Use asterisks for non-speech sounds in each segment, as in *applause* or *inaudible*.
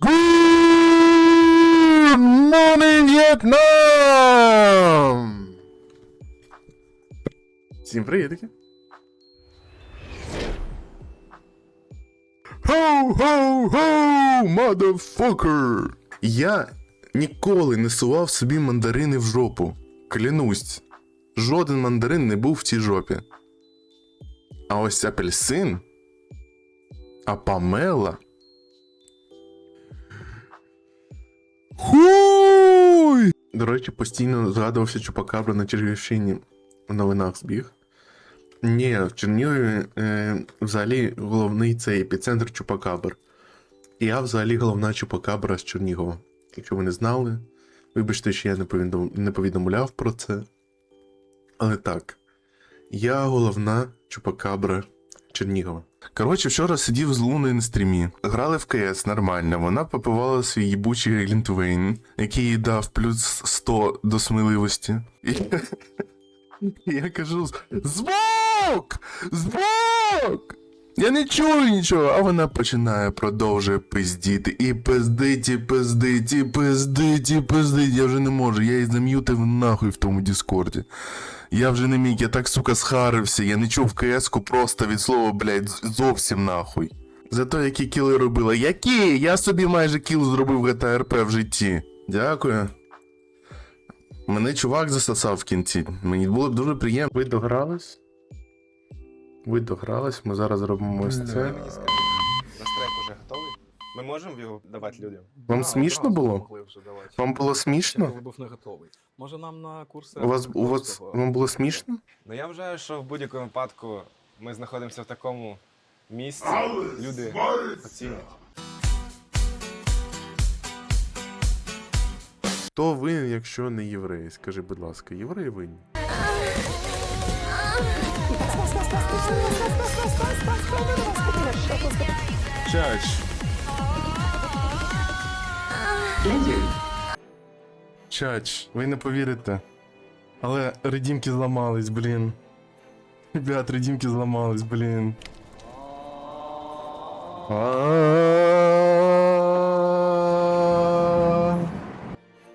Good morning, Vietnam! Всім привітки! Хоу-хоу-хоу, motherfucker! Я ніколи не сував собі мандарини в жопу. Клянусь, жоден мандарин не був в цій жопі. А ось апельсин, а памела. Хуй! До речі, постійно згадувався Чупакабра на Чернігівщині в новинах збіг. Ні, в Чернігові е, взагалі головний цей епіцентр Чупакабр. І я взагалі головна Чупакабра з Чернігова. Якщо ви не знали, вибачте, що я не, повідом... не повідомляв про це. Але так, я головна Чупакабра Чернігова. Коротше, вчора сидів з Луною на стрімі. Грали в КС нормально. Вона попивала свій їбучий Глінтвейн, який їй дав плюс 100 до сміливості. І я кажу: Звук! Звук! Я не чую нічого, а вона починає продовжує пиздіти. І пиздить, і пиздить, і пиздить, і пиздить. Я вже не можу. Я її зам'ютив нахуй в тому Діскорді. Я вже не міг, я так, сука, схарився. Я не чув КС-ку просто від слова, блядь, зовсім нахуй. Зато які кіли робила. Які? Я собі майже кіл зробив в RP в житті. Дякую. Мене чувак засосав в кінці. Мені було б дуже приємно. Ви догрались? Ви догрались, ми зараз робимо ось це. скажіть, уже готовий? Ми можемо його давати людям? Вам смішно було? вже. Вам було смішно? коли був не готовий. Може нам на курси... У вас, у вас вам було смішно? Ну я вважаю, що в будь-якому випадку ми знаходимося в такому місці, люди оцінять. Хто винен, якщо не євреї? Скажи, будь ласка, євреї винні? Чач. Чач, ви не повірите. Але редімки зламались, блін. Ребят, редімки зламались, блін.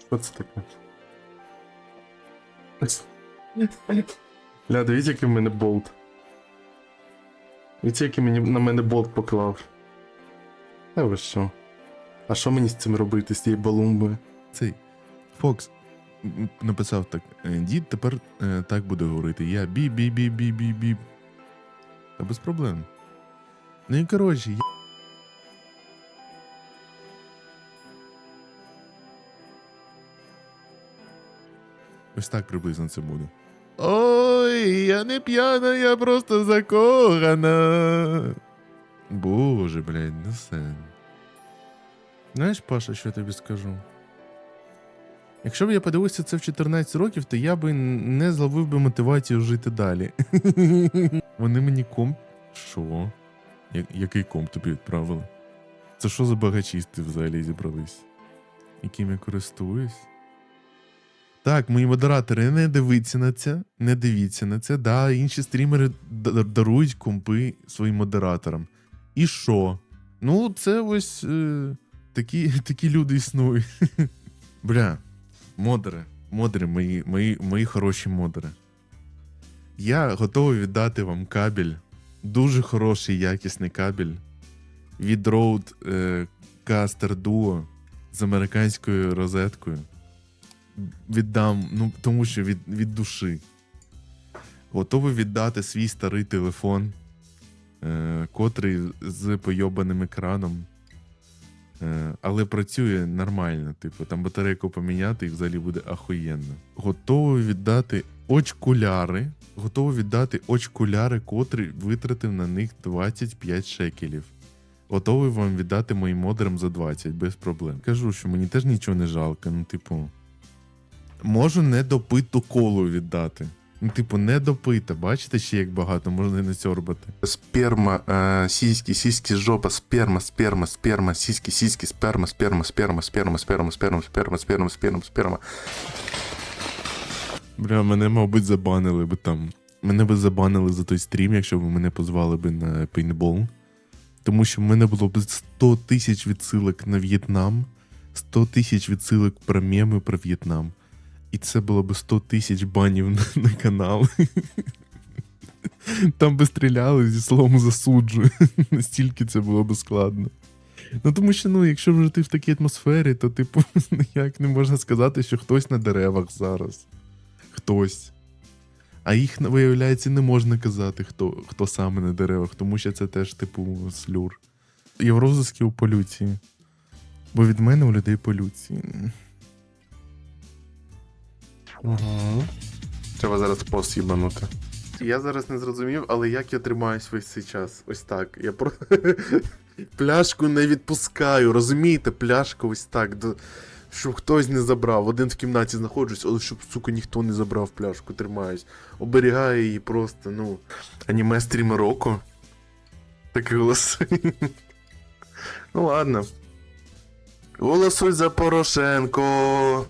Що це таке? Ля, дивіться, який в мене болт. Дивіться, який мені на мене болт поклав. Та ви що? А що мені з цим робити, з цією балумбою? Цей Фокс написав так: «Е, дід тепер е, так буде говорити. Я бі бі бі бі бі бі Та без проблем. Ну і коротше, я... Ось так приблизно це буде. Ой, я не п'яна, я просто закохана. Боже, блядь, ну все. Знаєш, Паша, що я тобі скажу? Якщо б я подивився це в 14 років, то я би не зловив би мотивацію жити далі. *laughs* Вони мені комп. Що? Який комп тобі відправили? Це що за багачісти взагалі зібрались? Яким я користуюсь? Так, мої модератори, не дивіться на це, не дивіться на це. Да, інші стрімери дарують компи своїм модераторам. І що? Ну, це ось е, такі, *laughs* такі люди існують. *laughs* Бля, модери, модери, мої, мої, мої хороші модери. Я готовий віддати вам кабель. Дуже хороший якісний кабель від Rode е, Caster Duo з американською розеткою. Віддам, ну, тому що від, від душі. Готовий віддати свій старий телефон, е, котрий з пойобаним екраном. Е, але працює нормально. Типу, там батарейку поміняти і взагалі буде ахуєнно. Готовий віддати очкуляри. Готовий віддати очкуляри, котрі витратив на них 25 шекелів. Готовий вам віддати моїм модерам за 20 без проблем. Кажу, що мені теж нічого не жалко. Ну, типу, можу недопиту колу віддати. Ну, типу, недопита. Бачите ще як багато можна не сьорбати. Сперма, э, сиськи, сиськи, жопа, сперма, сперма, сперма, сиськи, сиськи, сперма, сперма, сперма, сперма, сперма, сперма, сперма, сперма, сперма, сперма. Бля, мене, мабуть, забанили би там. Мене би забанили за той стрім, якщо б мене позвали би на пейнтбол. Тому що в мене було б 100 тисяч відсилок на В'єтнам, 100 тисяч відсилок про меми про В'єтнам. І це було б 100 тисяч банів на, на канал. Там би стріляли зі словом засуджую. Настільки це було б складно. Ну тому що, ну, якщо вже ти в такій атмосфері, то, типу, *laughs* ніяк не можна сказати, що хтось на деревах зараз. Хтось. А їх, виявляється, не можна казати, хто, хто саме на деревах, тому що це теж, типу, слюр. Я в розиску у полюції. Бо від мене у людей полюції. Угу. Треба зараз пост їбанути. Я зараз не зрозумів, але як я тримаюсь весь цей час? Ось так. Я про *laughs* пляшку не відпускаю. Розумієте, пляшка ось так. До... Щоб хтось не забрав. Один в кімнаті знаходжусь, але щоб, сука, ніхто не забрав пляшку, тримаюсь. Оберігаю її просто, ну. Аніме стріми року. Такий голос. *laughs* ну ладно. Голосуй за Порошенко.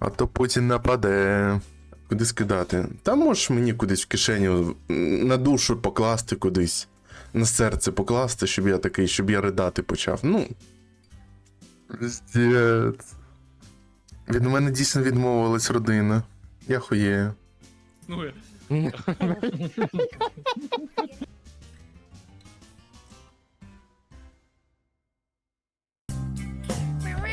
А то Путін нападе. Куди скидати? Та можеш мені кудись в кишеню на душу покласти кудись. На серце покласти, щоб я такий, щоб я ридати почав. Ну. Пиздец. Від мене дійсно відмовилась родина. Я хуєю. *laughs* *laughs*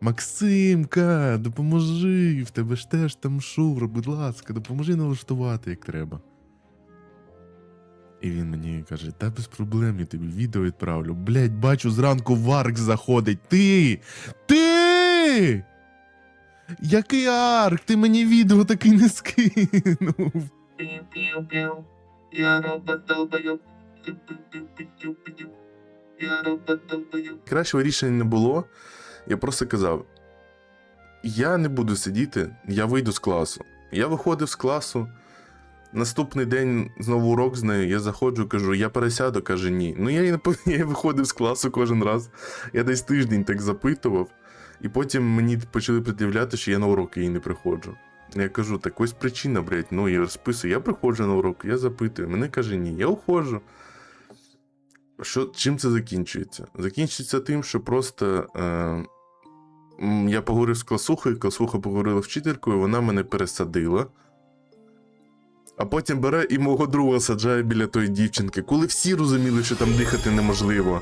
Максимка, допоможи! В тебе ж теж там шур, будь ласка, допоможи налаштувати як треба. І він мені каже: та без проблем, я тобі відео відправлю. Блять, бачу, зранку варк заходить. Ти! Ти! Який арк? Ти мені відео таки не скинув. Кращого рішення не було. Я просто казав: я не буду сидіти, я вийду з класу. Я виходив з класу. Наступний день знову урок з нею, я заходжу, кажу, я пересяду, каже ні. Ну я і *laughs* виходив з класу кожен раз. Я десь тиждень так запитував, і потім мені почали пред'являти, що я на уроки їй не приходжу. Я кажу, так ось причина, блядь, ну я розписую, я приходжу на урок, я запитую. Мене каже, ні, я уходжу. Що, чим це закінчується? Закінчується тим, що просто е, я поговорив з класухою, класуха поговорила з вчителькою, вона мене пересадила. А потім бере і мого друга саджає біля тої дівчинки, коли всі розуміли, що там дихати неможливо.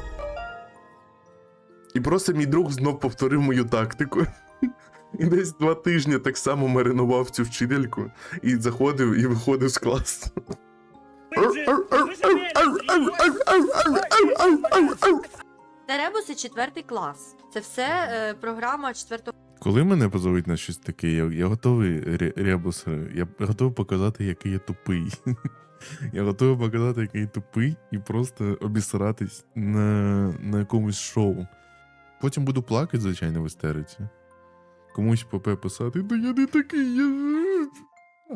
І просто мій друг знов повторив мою тактику. І десь два тижні так само маринував цю вчительку і заходив і виходив з класу. Теребуси четвертий клас. Це все е, програма четвертого Коли мене позовуть на щось таке, я, я готовий ре- ребус, е, я готовий показати, який я тупий. *laughs* Я готовий показати, який я тупий, і просто обісратись на, на якомусь шоу. Потім буду плакати, звичайно, в істериці. Комусь ПП писати, да я не такий, я.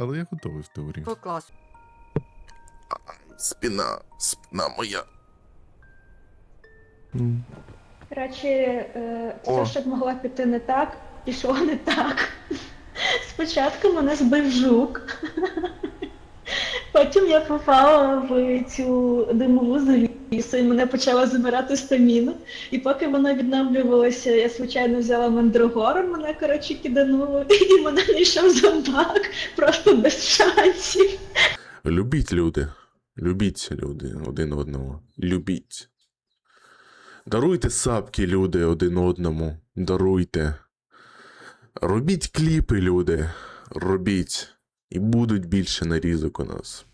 Але я готовий в теорії. класу. Спина, спина моя. Коротше, е, все, що могло піти не так, пішло не так. *laughs* Спочатку мене збив жук. *laughs* Потім я попала в цю димову завісу і мене почала забирати стаміна. І поки вона відновлювалася, я звичайно взяла мандрагору, мене коротше кидануло, *laughs* і мене знайшов зомбак, просто без шансів. Любіть люди. Любіть люди один одного. Любіть. Даруйте сапки, люди, один одному. Даруйте. Робіть кліпи, люди. Робіть. І будуть більше нарізок у нас.